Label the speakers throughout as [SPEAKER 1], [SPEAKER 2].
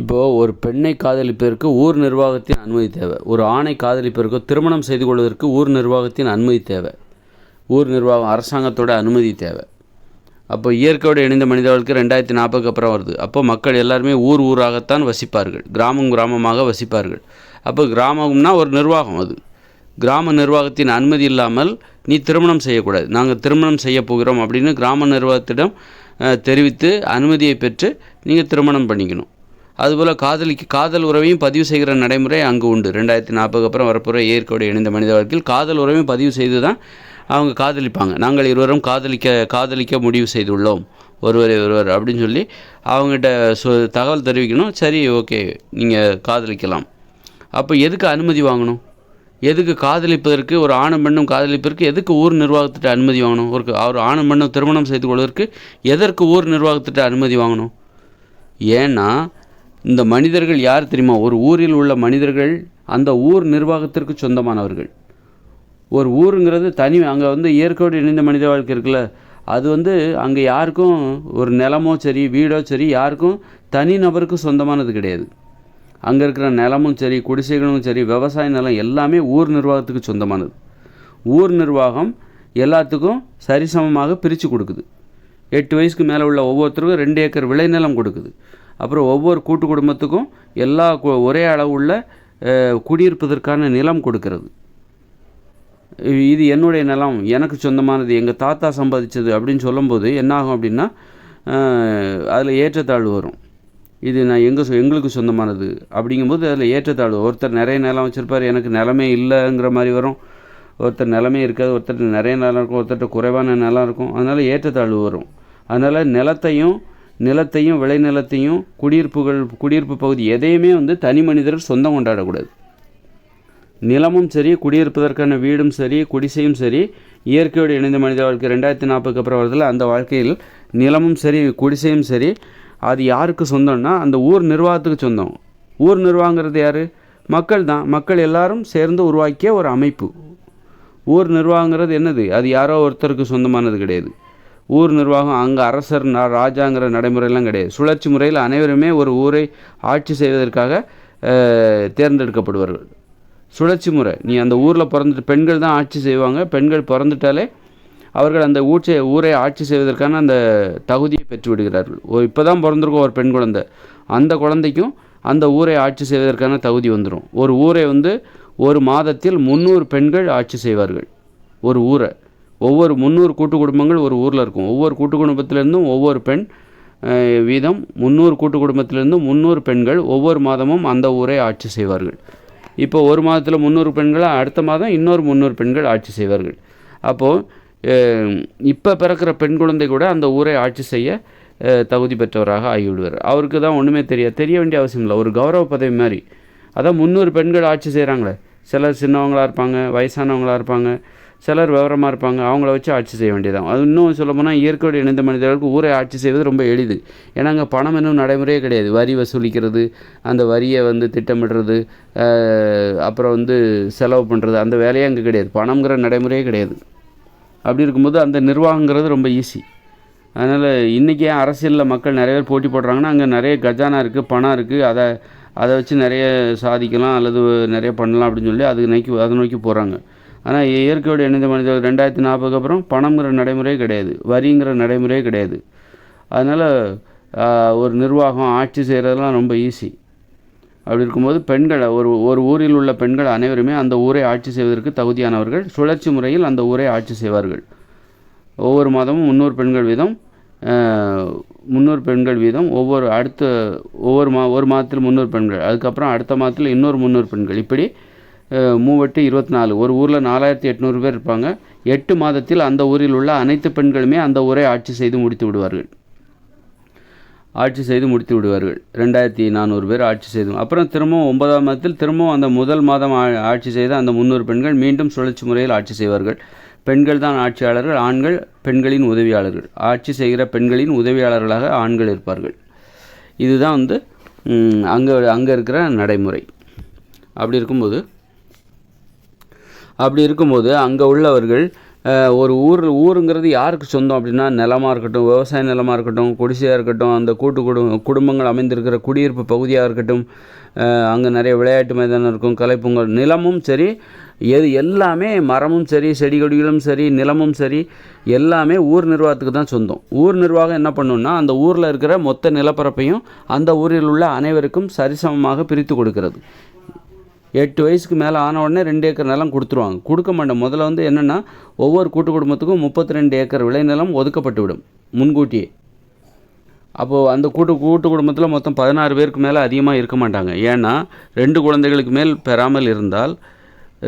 [SPEAKER 1] இப்போது ஒரு பெண்ணை காதலிப்பதற்கு ஊர் நிர்வாகத்தின் அனுமதி தேவை. ஒரு ஆணை காதலிப்பதற்கு திருமணம் செய்து கொள்வதற்கு ஊர் நிர்வாகத்தின் அனுமதி தேவை. ஊர் நிர்வாகம் அரசாங்கத்தோட அனுமதி தேவை. அப்போ இயற்கையோடு இணைந்த மனித வாழ்க்கை ரெண்டாயிரத்தி நாற்பதுக்கு அப்புறம் வருது. அப்போ மக்கள் எல்லாருமே ஊர் ஊராகத்தான் வசிப்பார்கள். கிராமம் கிராமமாக வசிப்பார்கள். அப்போ கிராமம்னா ஒரு நிர்வாகம் அது. கிராம நிர்வாகத்தின் அனுமதி இல்லாமல் நீ திருமணம் செய்யக்கூடாது. நாங்கள் திருமணம் செய்ய போகிறோம் அப்படின்னு கிராம நிர்வாகத்திடம் தெரிவித்து அனுமதியை பெற்று நீங்கள் திருமணம் பண்ணிக்கணும். அதுபோல் காதலிக்கு காதல் உறவையும் பதிவு செய்கிற நடைமுறை அங்கு உண்டு. ரெண்டாயிரத்தி நாற்பதுக்கு அப்புறம் வரப்போகிற இயற்கையோடு இணைந்த மனித வாழ்க்கையில் காதல் உறவையும் பதிவு செய்து தான் அவங்க காதலிப்பாங்க. நாங்கள் இருவரும் காதலிக்க காதலிக்க முடிவு செய்துள்ளோம். ஒருவரை ஒருவர் அப்படின்னு சொல்லி அவங்ககிட்ட சொ தகவல் தெரிவிக்கணும். சரி ஓகே நீங்கள் காதலிக்கலாம். அப்போ எதுக்கு அனுமதி வாங்கணும்? எதுக்கு காதலிப்பதற்கு ஒரு ஆணும் பெண்ணும் காதலிப்பதற்கு எதுக்கு ஊர் நிர்வாகத்திட்ட அனுமதி வாங்கணும்? ஒரு ஒரு ஆணும் பெண்ணும் திருமணம் செய்து கொள்வதற்கு எதற்கு ஊர் நிர்வாகத்திட்ட அனுமதி வாங்கணும்? ஏன்னா இந்த மனிதர்கள் யார் தெரியுமா? ஒரு ஊரில் உள்ள மனிதர்கள் அந்த ஊர் நிர்வாகத்திற்கு சொந்தமானவர்கள். ஒரு ஊருங்கிறது தனி அங்கே வந்து இயற்கையோடு இணைந்த மனித வாழ்க்கை இருக்குல்ல. அது வந்து அங்கே யாருக்கும் ஒரு நிலமோ சரி வீடோ சரி யாருக்கும் தனி நபருக்கு சொந்தமானது கிடையாது. அங்கே இருக்கிற நிலமும் சரி குடிசைகளும் சரி விவசாய நிலம் எல்லாமே ஊர் நிர்வாகத்துக்கு சொந்தமானது. ஊர் நிர்வாகம் எல்லாத்துக்கும் சரிசமமாக பிரித்து கொடுக்குது. எட்டு வயசுக்கு மேலே உள்ள ஒவ்வொருத்தருக்கும் ரெண்டு ஏக்கர் விளைநிலம் கொடுக்குது. அப்புறம் ஒவ்வொரு கூட்டு குடும்பத்துக்கும் எல்லா ஒரே அளவுள்ள குடியிருப்பதற்கான நிலம் கொடுக்கறது. இது என்னுடைய நிலம் எனக்கு சொந்தமானது எங்கள் தாத்தா சம்பாதிச்சது அப்படின்னு சொல்லும்போது என்னாகும் அப்படின்னா அதில் ஏற்றத்தாழ்வு வரும். இது நான் எங்கள் எங்களுக்கு சொந்தமானது அப்படிங்கும்போது அதில் ஏற்றத்தாழ்வு ஒருத்தர் நிறைய நிலம் வச்சுருப்பார் எனக்கு நிலமே இல்லைங்கிற மாதிரி வரும். ஒருத்தர் நிலமே இருக்காது ஒருத்தர் நிறைய நிலம் இருக்கும் ஒருத்தர்கிட்ட குறைவான நிலம் இருக்கும். அதனால் ஏற்றத்தாழ்வு வரும். அதனால் நிலத்தையும் நிலத்தையும் விளைநிலத்தையும் குடியிருப்புகள் குடியிருப்பு பகுதி எதையுமே வந்து தனி மனிதர் சொந்தம் கொண்டாடக்கூடாது. நிலமும் சரி குடியிருப்பதற்கான வீடும் சரி குடிசையும் சரி இயற்கையோடு இணைந்த மனித வாழ்க்கை ரெண்டாயிரத்தி நாற்பதுக்கு அப்புறம் வருதில் அந்த வாழ்க்கையில் நிலமும் சரி குடிசையும் சரி அது யாருக்கு சொந்தம்னா அந்த ஊர் நிர்வாகத்துக்கு சொந்தம். ஊர் நிர்வாகங்கிறது யார்? மக்கள் தான். மக்கள் எல்லாரும் சேர்ந்து உருவாக்கிய ஒரு அமைப்பு. ஊர் நிர்வாகங்கிறது என்னது? அது யாரோ ஒருத்தருக்கு சொந்தமானது கிடையாது. ஊர் நிர்வாகம் அங்கே அரசர் ராஜாங்கிற நடைமுறையெல்லாம் கிடையாது. சுழற்சி முறையில் அனைவருமே ஒரு ஊரை ஆட்சி செய்வதற்காக தேர்ந்தெடுக்கப்படுவார்கள். சுழற்சி முறை. நீ அந்த ஊரில் பிறந்துட்டு பெண்கள் தான் ஆட்சி செய்வாங்க. பெண்கள் பிறந்துட்டாலே அவர்கள் அந்த ஊற்றை ஊரை ஆட்சி செய்வதற்கான அந்த தகுதியை பெற்று விடுகிறார்கள். ஓ இப்போ தான் பிறந்திருக்கும் ஒரு பெண் குழந்தை. அந்த குழந்தைக்கும் அந்த ஊரை ஆட்சி செய்வதற்கான தகுதி வந்துடும் ஒரு ஊரை வந்து ஒரு மாதத்தில் முந்நூறு பெண்கள் ஆட்சி செய்வார்கள். ஒரு ஊரை. ஒவ்வொரு முந்நூறு கூட்டு குடும்பங்கள் ஒரு ஊரில் இருக்கும். ஒவ்வொரு கூட்டு குடும்பத்திலேருந்தும் ஒவ்வொரு பெண் வீதம் முந்நூறு கூட்டு குடும்பத்திலேருந்தும் முந்நூறு பெண்கள் ஒவ்வொரு மாதமும் அந்த ஊரை ஆட்சி செய்வார்கள். இப்போ ஒரு மாதத்தில் முந்நூறு பெண்கள் அடுத்த மாதம் இன்னொரு முந்நூறு பெண்கள் ஆட்சி செய்வார்கள். அப்போது இப்போ பிறக்கிற பெண் குழந்தை கூட அந்த ஊரை ஆட்சி செய்ய தகுதி பெற்றவராக ஆகிவிடுவார். அவருக்கு தான் ஒன்றுமே தெரியாது தெரிய வேண்டிய அவசியம் இல்லை. ஒரு கௌரவ பதவி மாதிரி. அதான் முந்நூறு பெண்கள் ஆட்சி செய்கிறாங்களே சிலர் சின்னவங்களாக இருப்பாங்க வயசானவங்களாக இருப்பாங்க. சிலர் விவரமாக இருப்பாங்க. அவங்கள வச்சு ஆட்சி செய்ய வேண்டியதான் அது இன்னும் சொல்ல போனால் இயற்கையோடு இணைந்த மனிதர்களுக்கு ஊரை ஆட்சி செய்வது ரொம்ப எளிது. ஏன்னா அங்கே பணம் இன்னும் நடைமுறையே கிடையாது. வரி வசூலிக்கிறது அந்த வரியை வந்து திட்டமிடுறது அப்புறம் வந்து செலவு பண்ணுறது அந்த வேலையே அங்கே கிடையாது. பணங்கிற நடைமுறையே கிடையாது. அப்படி இருக்கும்போது அந்த நிர்வாகங்கிறது ரொம்ப ஈஸி. அதனால் இன்றைக்கி அரசியலில் மக்கள் நிறைய பேர் போட்டி போடுறாங்கன்னா அங்கே நிறைய கஜானா இருக்குது பணம் இருக்குது அதை அதை வச்சு நிறைய சாதிக்கலாம் அல்லது நிறைய பண்ணலாம் அப்படின்னு சொல்லி அது நோக்கி அதை நோக்கி போகிறாங்க ஆனால் இயற்கையோடு இணைந்த மனிதர்கள் ரெண்டாயிரத்தி நாற்பதுக்கு அப்புறம் பணம்ங்கிற நடைமுறையே கிடையாது. வரிங்கிற நடைமுறையே கிடையாது. அதனால் ஒரு நிர்வாகம் ஆட்சி செய்கிறதெல்லாம் ரொம்ப ஈஸி அப்படி இருக்கும்போது பெண்களை ஒரு ஒரு ஊரில் உள்ள பெண்கள் அனைவருமே அந்த ஊரை ஆட்சி செய்வதற்கு தகுதியானவர்கள். சுழற்சி முறையில் அந்த ஊரை ஆட்சி செய்வார்கள். ஒவ்வொரு மாதமும் முன்னூறு பெண்கள் வீதம் முன்னூறு முந்நூறு பெண்கள் வீதம் ஒவ்வொரு அடுத்த ஒவ்வொரு மா ஒரு மாதத்தில் முந்நூறு பெண்கள் அதுக்கப்புறம் அடுத்த மாதத்தில் இன்னொரு முந்நூறு பெண்கள். இப்படி மூவெட்டு இருபத்தி நாலு ஒரு ஊரில் நாலாயிரத்தி எட்நூறு பேர் இருப்பாங்க. எட்டு மாதத்தில் அந்த ஊரில் உள்ள அனைத்து பெண்களுமே அந்த ஊரை ஆட்சி செய்து முடித்து விடுவார்கள். ஆட்சி செய்து முடித்து விடுவார்கள். ரெண்டாயிரத்தி நானூறு பேர் ஆட்சி செய்து அப்புறம் திரும்பவும் ஒன்பதாம் மாதத்தில் திரும்பவும் அந்த முதல் மாதம் ஆட்சி செய்த அந்த முந்நூறு பெண்கள் மீண்டும் சுழற்சி முறையில் ஆட்சி செய்வார்கள். பெண்கள் தான் ஆட்சியாளர்கள் ஆண்கள் பெண்களின் உதவியாளர்கள். ஆட்சி செய்கிற பெண்களின் உதவியாளர்களாக ஆண்கள் இருப்பார்கள். இதுதான் வந்து அங்கே அங்கே இருக்கிற நடைமுறை. அப்படி இருக்கும்போது அப்படி இருக்கும்போது அங்கே உள்ளவர்கள் ஒரு ஊர் ஊருங்கிறது யாருக்கு சொந்தம் அப்படின்னா நிலமாக இருக்கட்டும் விவசாய நிலமாக இருக்கட்டும் குடிசையாக இருக்கட்டும் அந்த கூட்டு குடும் குடும்பங்கள் அமைந்திருக்கிற குடியிருப்பு பகுதியாக இருக்கட்டும் அங்கே நிறைய விளையாட்டு மைதானம் இருக்கும் கலைப்பொங்கல் நிலமும் சரி எது எல்லாமே மரமும் சரி செடி கொடிகளும் சரி நிலமும் சரி எல்லாமே ஊர் நிர்வாகத்துக்கு தான் சொந்தம். ஊர் நிர்வாகம் என்ன பண்ணுன்னா அந்த ஊரில் இருக்கிற மொத்த நிலப்பரப்பையும் அந்த ஊரில் உள்ள அனைவருக்கும் சரிசமமாக பிரித்து கொடுக்கிறது. எட்டு வயசுக்கு மேலே ஆன உடனே ரெண்டு ஏக்கர் நிலம் கொடுத்துருவாங்க. கொடுக்க மாட்டேன். முதல்ல வந்து என்னென்னா ஒவ்வொரு கூட்டு குடும்பத்துக்கும் முப்பத்தி ரெண்டு ஏக்கர் விளைநிலம் ஒதுக்கப்பட்டு விடும் முன்கூட்டியே. அப்போது அந்த கூட்டு கூட்டு குடும்பத்தில் மொத்தம் பதினாறு பேருக்கு மேலே அதிகமாக இருக்க மாட்டாங்க. ஏன்னா ரெண்டு குழந்தைகளுக்கு மேல் பெறாமல் இருந்தால்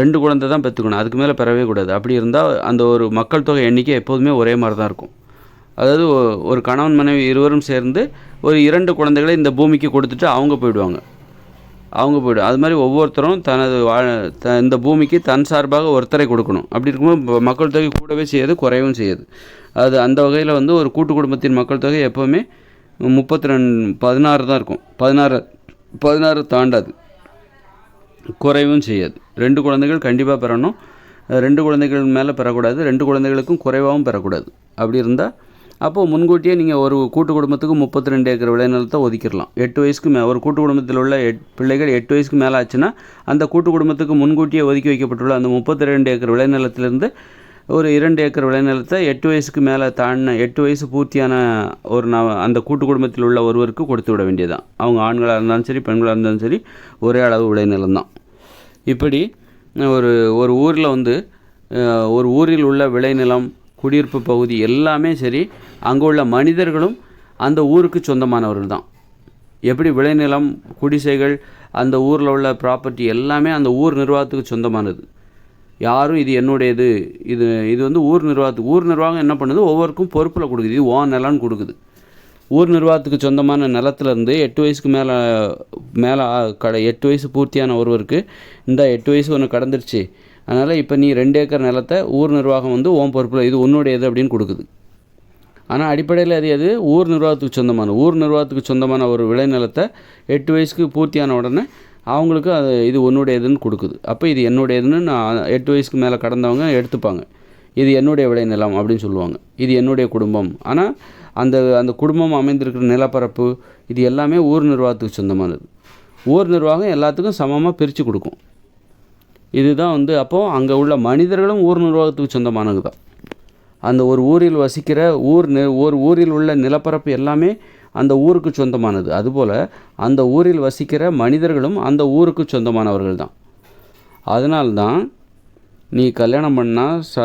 [SPEAKER 1] ரெண்டு குழந்தை தான் பெற்றுக்கணும் அதுக்கு மேலே பெறவே கூடாது. அப்படி இருந்தால் அந்த ஒரு மக்கள் தொகை எண்ணிக்கை எப்போதுமே ஒரே மாதிரி தான் இருக்கும். அதாவது ஒரு கணவன் மனைவி இருவரும் சேர்ந்து ஒரு இரண்டு குழந்தைகளை இந்த பூமிக்கு கொடுத்துட்டு அவங்க போயிடுவாங்க. அவங்க போய்டும் அது மாதிரி ஒவ்வொருத்தரும் தனது வா த இந்த பூமிக்கு தன் சார்பாக ஒருத்தரை கொடுக்கணும். அப்படி இருக்கும்போது மக்கள் தொகை கூடவே செய்யாது குறையவும் செய்யாது. அது அந்த வகையில் வந்து ஒரு கூட்டு குடும்பத்தின் மக்கள் தொகை எப்போவுமே முப்பத்தி ரெண்டு பதினாறு தான் இருக்கும். பதினாறு பதினாறு தாண்டாது குறைவும் செய்யாது. ரெண்டு குழந்தைகள் கண்டிப்பாக பெறணும். ரெண்டு குழந்தைகள் மேலே பெறக்கூடாது. ரெண்டு குழந்தைகளுக்கும் குறைவாகவும் பெறக்கூடாது. அப்படி இருந்தால் அப்போது முன்கூட்டியே நீங்கள் ஒரு கூட்டு குடும்பத்துக்கு முப்பத்தி ரெண்டு ஏக்கர் விளைநிலத்தை ஒதுக்கிடலாம். எட்டு வயசுக்கு மே ஒரு கூட்டு குடும்பத்தில் உள்ள எட் பிள்ளைகள் எட்டு வயசுக்கு மேலே ஆச்சுன்னா அந்த கூட்டு குடும்பத்துக்கு முன்கூட்டியே ஒதுக்கி வைக்கப்பட்டுள்ள அந்த முப்பத்தி ரெண்டு ஏக்கர் விளைநிலத்திலிருந்து ஒரு இரண்டு ஏக்கர் விளைநிலத்தை எட்டு வயசுக்கு மேலே தாண்டின எட்டு வயசு பூர்த்தியான ஒரு ந அந்த கூட்டு குடும்பத்தில் உள்ள ஒருவருக்கு கொடுத்து விட வேண்டியதுதான். அவங்க ஆண்களாக இருந்தாலும் சரி பெண்களாக இருந்தாலும் சரி ஒரே அளவு விளைநிலம் தான் இப்படி ஒரு ஒரு ஊரில் வந்து ஒரு ஊரில் உள்ள விளைநிலம் குடியிருப்பு பகுதி எல்லாமே சரி அங்கே உள்ள மனிதர்களும் அந்த ஊருக்கு சொந்தமானவர்கள் தான். எப்படி விளைநிலம் குடிசைகள் அந்த ஊரில் உள்ள ப்ராப்பர்ட்டி எல்லாமே அந்த ஊர் நிர்வாகத்துக்கு சொந்தமானது. யாரும் இது என்னுடையது இது இது வந்து ஊர் நிர்வாகத்துக்கு ஊர் நிர்வாகம் என்ன பண்ணுது? ஒவ்வொருக்கும் பொறுப்பில் கொடுக்குது. இது ஓ நிலம்னு கொடுக்குது. ஊர் நிர்வாகத்துக்கு சொந்தமான நிலத்துலேருந்து எட்டு வயசுக்கு மேலே மேலே கடை எட்டு வயசு பூர்த்தியான ஒருவருக்கு இந்த எட்டு வயசு ஒன்று கடந்துருச்சு. அதனால் இப்போ நீ ரெண்டு ஏக்கர் நிலத்தை ஊர் நிர்வாகம் வந்து ஓம் பொறுப்பில் இது உன்னுடையது அப்படின்னு கொடுக்குது. ஆனால் அடிப்படையில் அது அது ஊர் நிர்வாகத்துக்கு சொந்தமான ஊர் நிர்வாகத்துக்கு சொந்தமான ஒரு விளைநிலத்தை எட்டு வயசுக்கு பூர்த்தியான உடனே அவங்களுக்கு அது இது உன்னுடையதுன்னு கொடுக்குது. அப்போ இது என்னுடையதுன்னு நான் எட்டு வயசுக்கு மேலே கடந்தவங்க எடுத்துப்பாங்க. இது என்னுடைய விளைநிலம் அப்படின்னு சொல்லுவாங்க. இது என்னுடைய குடும்பம். ஆனால் அந்த அந்த குடும்பம் அமைந்திருக்கிற நிலப்பரப்பு இது எல்லாமே ஊர் நிர்வாகத்துக்கு சொந்தமானது. ஊர் நிர்வாகம் எல்லாத்துக்கும் சமமாக பிரித்து கொடுக்கும். இதுதான் வந்து அப்போது அங்கே உள்ள மனிதர்களும் ஊர் நிர்வாகத்துக்கு சொந்தமானது தான் அந்த ஒரு ஊரில் வசிக்கிற ஊர் ஒரு ஊரில் உள்ள நிலப்பரப்பு எல்லாமே அந்த ஊருக்கு சொந்தமானது. அதுபோல் அந்த ஊரில் வசிக்கிற மனிதர்களும் அந்த ஊருக்கு சொந்தமானவர்கள் தான் அதனால்தான் நீ கல்யாணம் பண்ணால் ச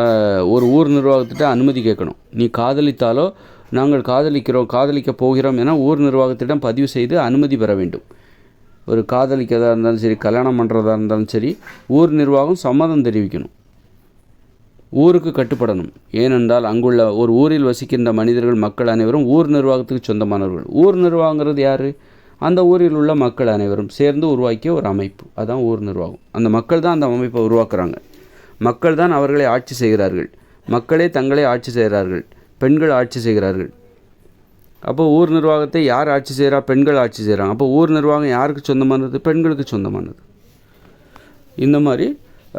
[SPEAKER 1] ஒரு ஊர் நிர்வாகத்திட்ட அனுமதி கேட்கணும். நீ காதலித்தாலோ நாங்கள் காதலிக்கிறோம் காதலிக்க போகிறோம் என ஊர் நிர்வாகத்திடம் பதிவு செய்து அனுமதி பெற வேண்டும். ஒரு காதலிக்கிறதா இருந்தாலும் சரி கல்யாணம் பண்ணுறதா இருந்தாலும் சரி ஊர் நிர்வாகம் சம்மதம் தெரிவிக்கணும். ஊருக்கு கட்டுப்படணும். ஏனென்றால் அங்குள்ள ஒரு ஊரில் வசிக்கின்ற மனிதர்கள் மக்கள் அனைவரும் ஊர் நிர்வாகத்துக்கு சொந்தமானவர்கள். ஊர் நிர்வாகங்கிறது யார்? அந்த ஊரில் உள்ள மக்கள் அனைவரும் சேர்ந்து உருவாக்கிய ஒரு அமைப்பு. அதான் ஊர் நிர்வாகம். அந்த மக்கள் தான் அந்த அமைப்பை உருவாக்குறாங்க. மக்கள் தான் அவர்களை ஆட்சி செய்கிறார்கள். மக்களே தங்களை ஆட்சி செய்கிறார்கள். பெண்கள் ஆட்சி செய்கிறார்கள். அப்போ ஊர் நிர்வாகத்தை யார் ஆட்சி செய்கிறா? பெண்கள் ஆட்சி செய்கிறாங்க. அப்போ ஊர் நிர்வாகம் யாருக்கு சொந்தமானது? பெண்களுக்கு சொந்தமானது. இந்த மாதிரி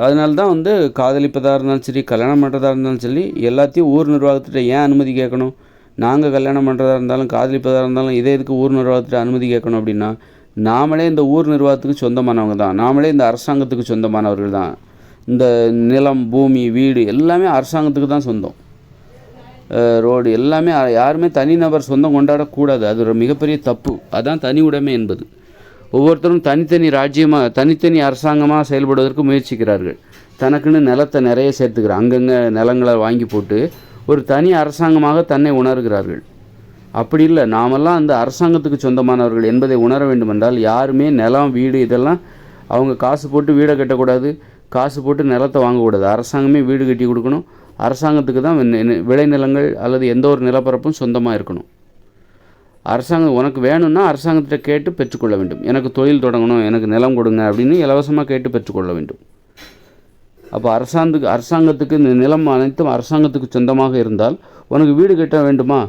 [SPEAKER 1] அதனால தான் வந்து காதலிப்பதாக இருந்தாலும் சரி கல்யாணம் பண்ணுறதா இருந்தாலும் சரி எல்லாத்தையும் ஊர் நிர்வாகத்திட்ட ஏன் அனுமதி கேட்கணும்? நாங்கள் கல்யாணம் பண்ணுறதா இருந்தாலும் காதலிப்பதாக இருந்தாலும் இதே இதுக்கு ஊர் நிர்வாகத்திட்ட அனுமதி கேட்கணும் அப்படின்னா நாமளே இந்த ஊர் நிர்வாகத்துக்கு சொந்தமானவங்க தான். நாமளே இந்த அரசாங்கத்துக்கு சொந்தமானவர்கள் தான். இந்த நிலம் பூமி வீடு எல்லாமே அரசாங்கத்துக்கு தான் சொந்தம். ரோடு எல்லாமே யாருமே தனிநபர் சொந்தம் கொண்டாடக்கூடாது. அது ஒரு மிகப்பெரிய தப்பு. அதான் தனி உடைமை என்பது. ஒவ்வொருத்தரும் தனித்தனி ராஜ்யமாக தனித்தனி அரசாங்கமாக செயல்படுவதற்கு முயற்சிக்கிறார்கள். தனக்குன்னு நிலத்தை நிறைய சேர்த்துக்கிறாங்க அங்கங்கே நிலங்களை வாங்கி போட்டு ஒரு தனி அரசாங்கமாக தன்னை உணர்கிறார்கள். அப்படி இல்லை. நாமெல்லாம் அந்த அரசாங்கத்துக்கு சொந்தமானவர்கள் என்பதை உணர வேண்டுமென்றால் யாருமே நிலம் வீடு இதெல்லாம் அவங்க காசு போட்டு வீடை கட்டக்கூடாது. காசு போட்டு நிலத்தை வாங்கக்கூடாது. அரசாங்கமே வீடு கட்டி கொடுக்கணும். அரசாங்கத்துக்கு தான் விளைநிலங்கள் அல்லது எந்த ஒரு நிலப்பரப்பும் சொந்தமாக இருக்கணும். அரசாங்கம் உனக்கு வேணும்னா அரசாங்கத்திட்ட கேட்டு பெற்றுக்கொள்ள வேண்டும். எனக்கு தொழில் தொடங்கணும் எனக்கு நிலம் கொடுங்க அப்படின்னு இலவசமாக கேட்டு பெற்றுக்கொள்ள வேண்டும். அப்போ அரசாங்கத்துக்கு அரசாங்கத்துக்கு இந்த நிலம் அனைத்தும் அரசாங்கத்துக்கு சொந்தமாக இருந்தால் உனக்கு வீடு கட்ட வேண்டுமா?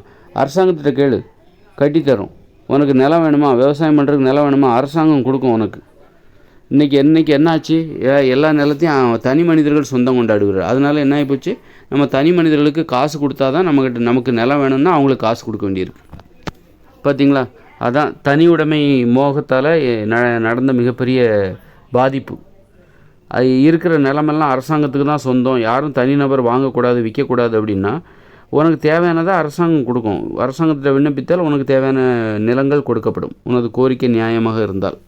[SPEAKER 1] அரசாங்கத்திட்ட கேளு. கட்டித்தரும். உனக்கு நிலம் வேணுமா? விவசாயம் பண்ணுறதுக்கு நிலம் வேணுமா? அரசாங்கம் கொடுக்கும் உனக்கு. இன்றைக்கி என்றைக்கு என்னாச்சு? எல்லா நிலத்தையும் தனி மனிதர்கள் சொந்தம் கொண்டாடுகிறார். அதனால் என்ன ஆகிப்போச்சு நம்ம தனி மனிதர்களுக்கு காசு கொடுத்தா தான் நம்மக்கிட்ட நமக்கு நிலம் வேணும்னா அவங்களுக்கு காசு கொடுக்க வேண்டியிருக்கு. பார்த்தீங்களா அதான் தனி உடைமை மோகத்தால் நடந்த மிகப்பெரிய பாதிப்பு. அது இருக்கிற நிலமெல்லாம் அரசாங்கத்துக்கு தான் சொந்தம். யாரும் தனிநபர் வாங்கக்கூடாது விற்கக்கூடாது அப்படின்னா உனக்கு தேவையானதை அரசாங்கம் கொடுக்கும். அரசாங்கத்தில் விண்ணப்பித்தால் உனக்கு தேவையான நிலங்கள் கொடுக்கப்படும். உனது கோரிக்கை நியாயமாக இருந்தால்.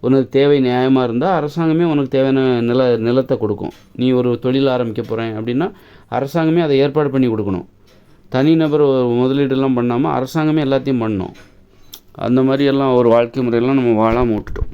[SPEAKER 1] உனக்கு தேவை நியாயமாக இருந்தால் அரசாங்கமே உனக்கு தேவையான நில நிலத்தை கொடுக்கும். நீ ஒரு தொழில் ஆரம்பிக்க போகிறேன் அப்படின்னா அரசாங்கமே அதை ஏற்பாடு பண்ணி கொடுக்கணும். தனிநபர் முதலீடுலாம் பண்ணாமல் அரசாங்கமே எல்லாத்தையும் பண்ணணும். அந்த மாதிரி எல்லாம் ஒரு வாழ்க்கை முறையெல்லாம் நம்ம வாழாமல் விட்டுட்டோம்.